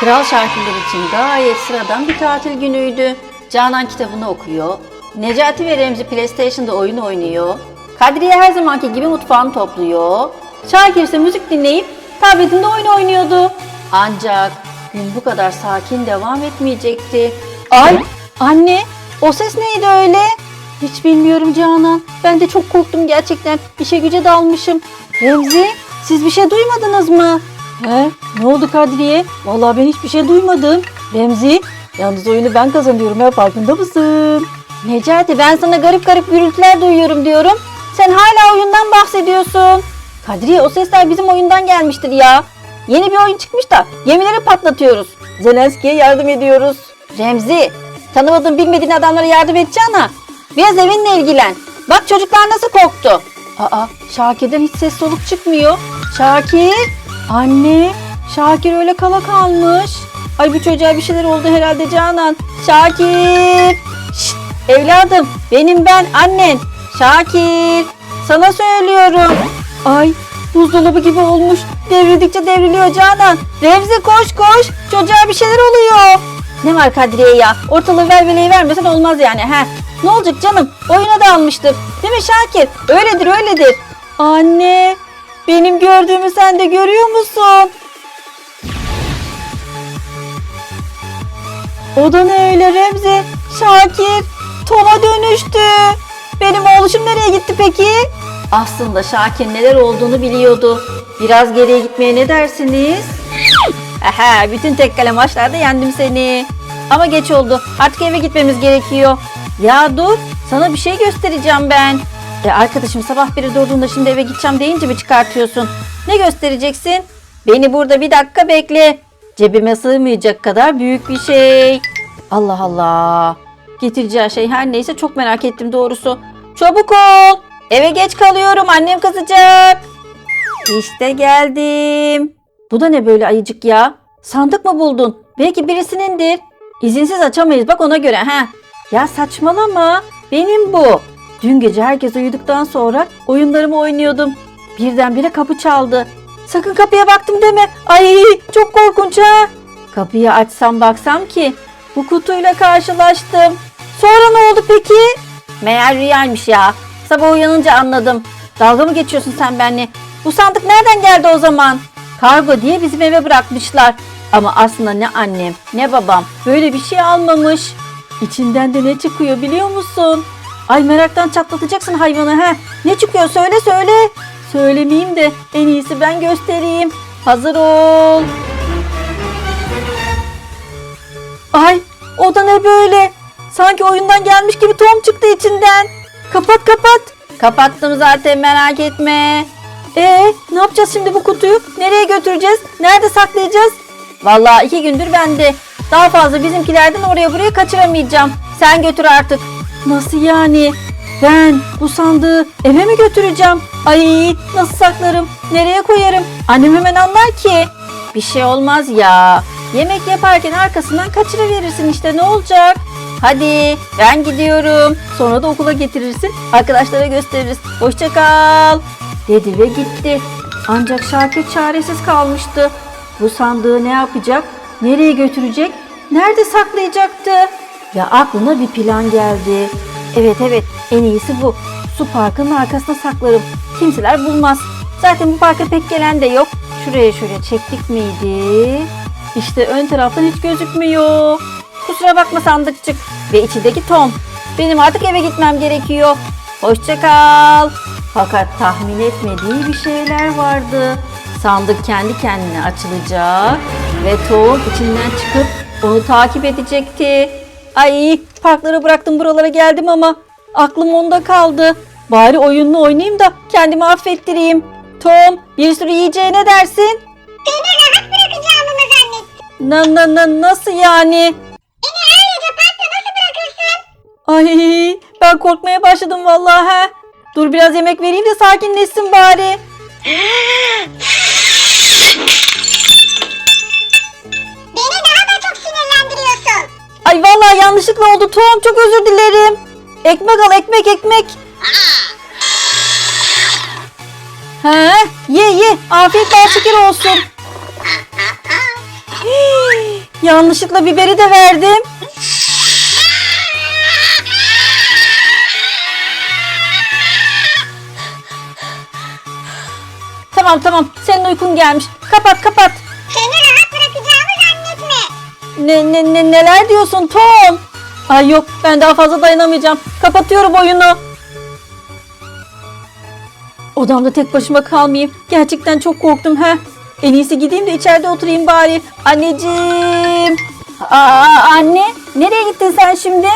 Kral Şakirler için gayet sıradan bir tatil günüydü. Canan kitabını okuyor. Necati ve Remzi PlayStation'da oyun oynuyor. Kadriye her zamanki gibi mutfağını topluyor. Şakir müzik dinleyip tabletinde oyun oynuyordu. Ancak gün bu kadar sakin devam etmeyecekti. Ay anne o ses neydi öyle? Hiç bilmiyorum Canan. Ben de çok korktum gerçekten. İşe güce dalmışım. Remzi siz bir şey duymadınız mı? He? Ne oldu Kadriye? Vallahi ben hiçbir şey duymadım. Remzi, yalnız oyunu ben kazanıyorum ya farkında mısın? Necati ben sana garip garip gürültüler duyuyorum diyorum. Sen hala oyundan bahsediyorsun. Kadriye o sesler bizim oyundan gelmiştir ya. Yeni bir oyun çıkmış da gemileri patlatıyoruz. Zelenski'ye yardım ediyoruz. Remzi, tanımadığın bilmediğin adamlara yardım edeceğine biraz evinle ilgilen. Bak çocuklar nasıl korktu. Aa, Şakir'den hiç ses soluk çıkmıyor. Şakir, anne, Şakir öyle kala kalmış. Ay bu çocuğa bir şeyler oldu herhalde Canan. Şakir, Şşt, evladım, benim ben annen. Şakir, sana söylüyorum. Ay, buzdolabı gibi olmuş. Devrildikçe devriliyor Canan. Remzi koş koş, çocuğa bir şeyler oluyor. Ne var Kadriye ya? Ortalığı verveleyi vermesen olmaz yani. He. Ne olacak canım? Oyuna da almıştır. Değil mi Şakir? Öyledir öyledir. Anne benim gördüğümü sen de görüyor musun? O da ne öyle Remzi? Şakir Tom'a dönüştü. Benim oğluşum nereye gitti peki? Aslında Şakir neler olduğunu biliyordu. Biraz geriye gitmeye ne dersiniz? Aha, bütün tek kale maçlarda yendim seni. Ama geç oldu. Artık eve gitmemiz gerekiyor. Ya dur, sana bir şey göstereceğim ben. E arkadaşım sabah biri durduğunda şimdi eve gideceğim deyince mi çıkartıyorsun? Ne göstereceksin? Beni burada bir dakika bekle. Cebime sığmayacak kadar büyük bir şey. Allah Allah. Getireceği şey her neyse çok merak ettim doğrusu. Çabuk ol. Eve geç kalıyorum annem kızacak. İşte geldim. Bu da ne böyle ayıcık ya? Sandık mı buldun? Belki birisinindir. İzinsiz açamayız bak ona göre ha. Ya saçmalama. Benim bu. Dün gece herkes uyuduktan sonra oyunlarımı oynuyordum. Birdenbire kapı çaldı. Sakın kapıya baktım deme. Ay çok korkunç ha. Kapıyı açsam baksam ki bu kutuyla karşılaştım. Sonra ne oldu peki? Meğer rüyaymış ya. Sabah uyanınca anladım. Dalga mı geçiyorsun sen benimle? Bu sandık nereden geldi o zaman? Kargo diye bizim eve bırakmışlar. Ama aslında ne annem ne babam böyle bir şey almamış. İçinden de ne çıkıyor biliyor musun? Ay meraktan çatlatacaksın hayvanı he. Ne çıkıyor söyle söyle. Söylemeyeyim de en iyisi ben göstereyim. Hazır ol. Ay o da ne böyle? Sanki oyundan gelmiş gibi Tom çıktı içinden. Kapat kapat. Kapattım zaten merak etme. Ee, ne yapacağız şimdi bu kutuyu? Nereye götüreceğiz? Nerede saklayacağız? Vallahi iki gündür bende. Daha fazla bizimkilerden oraya buraya kaçıramayacağım. Sen götür artık. Nasıl yani? Ben bu sandığı eve mi götüreceğim? Ay nasıl saklarım? Nereye koyarım? Annem hemen anlar ki. Bir şey olmaz ya. Yemek yaparken arkasından kaçırıverirsin işte ne olacak? Hadi ben gidiyorum. Sonra da okula getirirsin. Arkadaşlara gösteririz. Hoşça kal. Dedi ve gitti. Ancak Şakir çaresiz kalmıştı. Bu sandığı ne yapacak? Nereye götürecek? Nerede saklayacaktı? Ya aklına bir plan geldi. Evet evet en iyisi bu. Su parkının arkasına saklarım. Kimseler bulmaz. Zaten bu parka pek gelen de yok. Şuraya şöyle çektik miydi? İşte ön taraftan hiç gözükmüyor. Kusura bakma sandıkçık. Ve içindeki Tom. Benim artık eve gitmem gerekiyor. Hoşça kal. Fakat tahmin etmediği bir şeyler vardı. Sandık kendi kendine açılacak ve Tom içinden çıkıp onu takip edecekti. Ay parkları bıraktım buralara geldim ama aklım onda kaldı. Bari oyununu oynayayım da kendimi affettireyim. Tom bir sürü yiyeceğe ne dersin? Beni rahat bırakacağımı mı zannettin? Na, na, na, nasıl yani? Beni öylece parkta nasıl bırakırsın? Ay ben korkmaya başladım vallahi. ha. Dur biraz yemek vereyim de sakinleşsin bari. Ay vallahi yanlışlıkla oldu Tom çok özür dilerim. Ekmek al ekmek ekmek. He ye ye afiyet bal şeker olsun. Yanlışlıkla biberi de verdim. Tamam tamam senin uykun gelmiş. Kapat kapat. Ne, ne, ne, neler diyorsun Tom? Ay yok ben daha fazla dayanamayacağım. Kapatıyorum oyunu. Odamda tek başıma kalmayayım. Gerçekten çok korktum ha. En iyisi gideyim de içeride oturayım bari. Anneciğim. Aa, anne nereye gittin sen şimdi?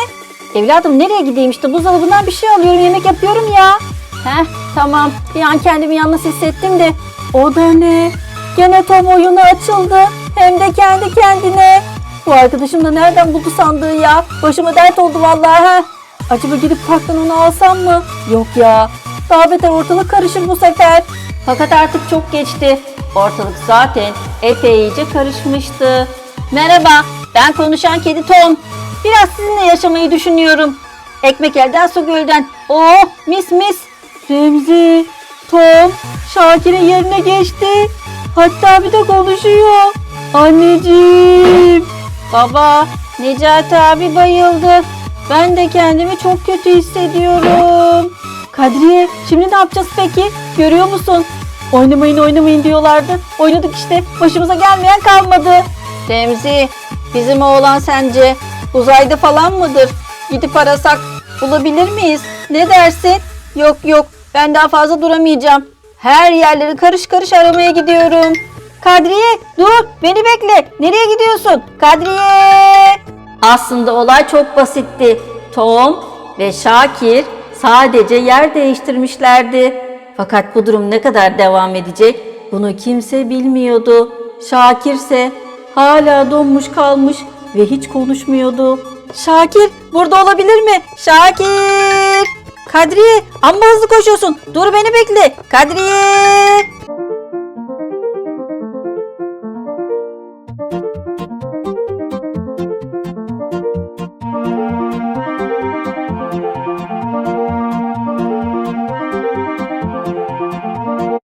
Evladım nereye gideyim işte buzdolabından bir şey alıyorum yemek yapıyorum ya. Heh tamam bir an kendimi yalnız hissettim de. O da ne? Gene Tom oyunu açıldı. Hem de kendi kendine. Bu arkadaşım da nereden buldu sandığı ya? Başıma dert oldu vallahi ha. Acaba gidip parktan onu alsam mı? Yok ya. Daha beter ortalık karışır bu sefer. Fakat artık çok geçti. Ortalık zaten epey iyice karışmıştı. Merhaba, ben konuşan kedi Tom. Biraz sizinle yaşamayı düşünüyorum. Ekmek elden su gölden. Oh mis mis. Remzi, Tom, Şakir'in yerine geçti. Hatta bir de konuşuyor. Anneciğim. Baba, Necati abi bayıldı. Ben de kendimi çok kötü hissediyorum. Kadriye, şimdi ne yapacağız peki? Görüyor musun? Oynamayın oynamayın diyorlardı. Oynadık işte. Başımıza gelmeyen kalmadı. Remzi, bizim oğlan sence uzayda falan mıdır? Gidip arasak bulabilir miyiz? Ne dersin? Yok yok, ben daha fazla duramayacağım. Her yerleri karış karış aramaya gidiyorum. Kadriye dur beni bekle. Nereye gidiyorsun? Kadriye. Aslında olay çok basitti. Tom ve Şakir sadece yer değiştirmişlerdi. Fakat bu durum ne kadar devam edecek bunu kimse bilmiyordu. Şakir ise hala donmuş kalmış ve hiç konuşmuyordu. Şakir burada olabilir mi? Şakir! Kadriye amma hızlı koşuyorsun. Dur beni bekle. Kadriye!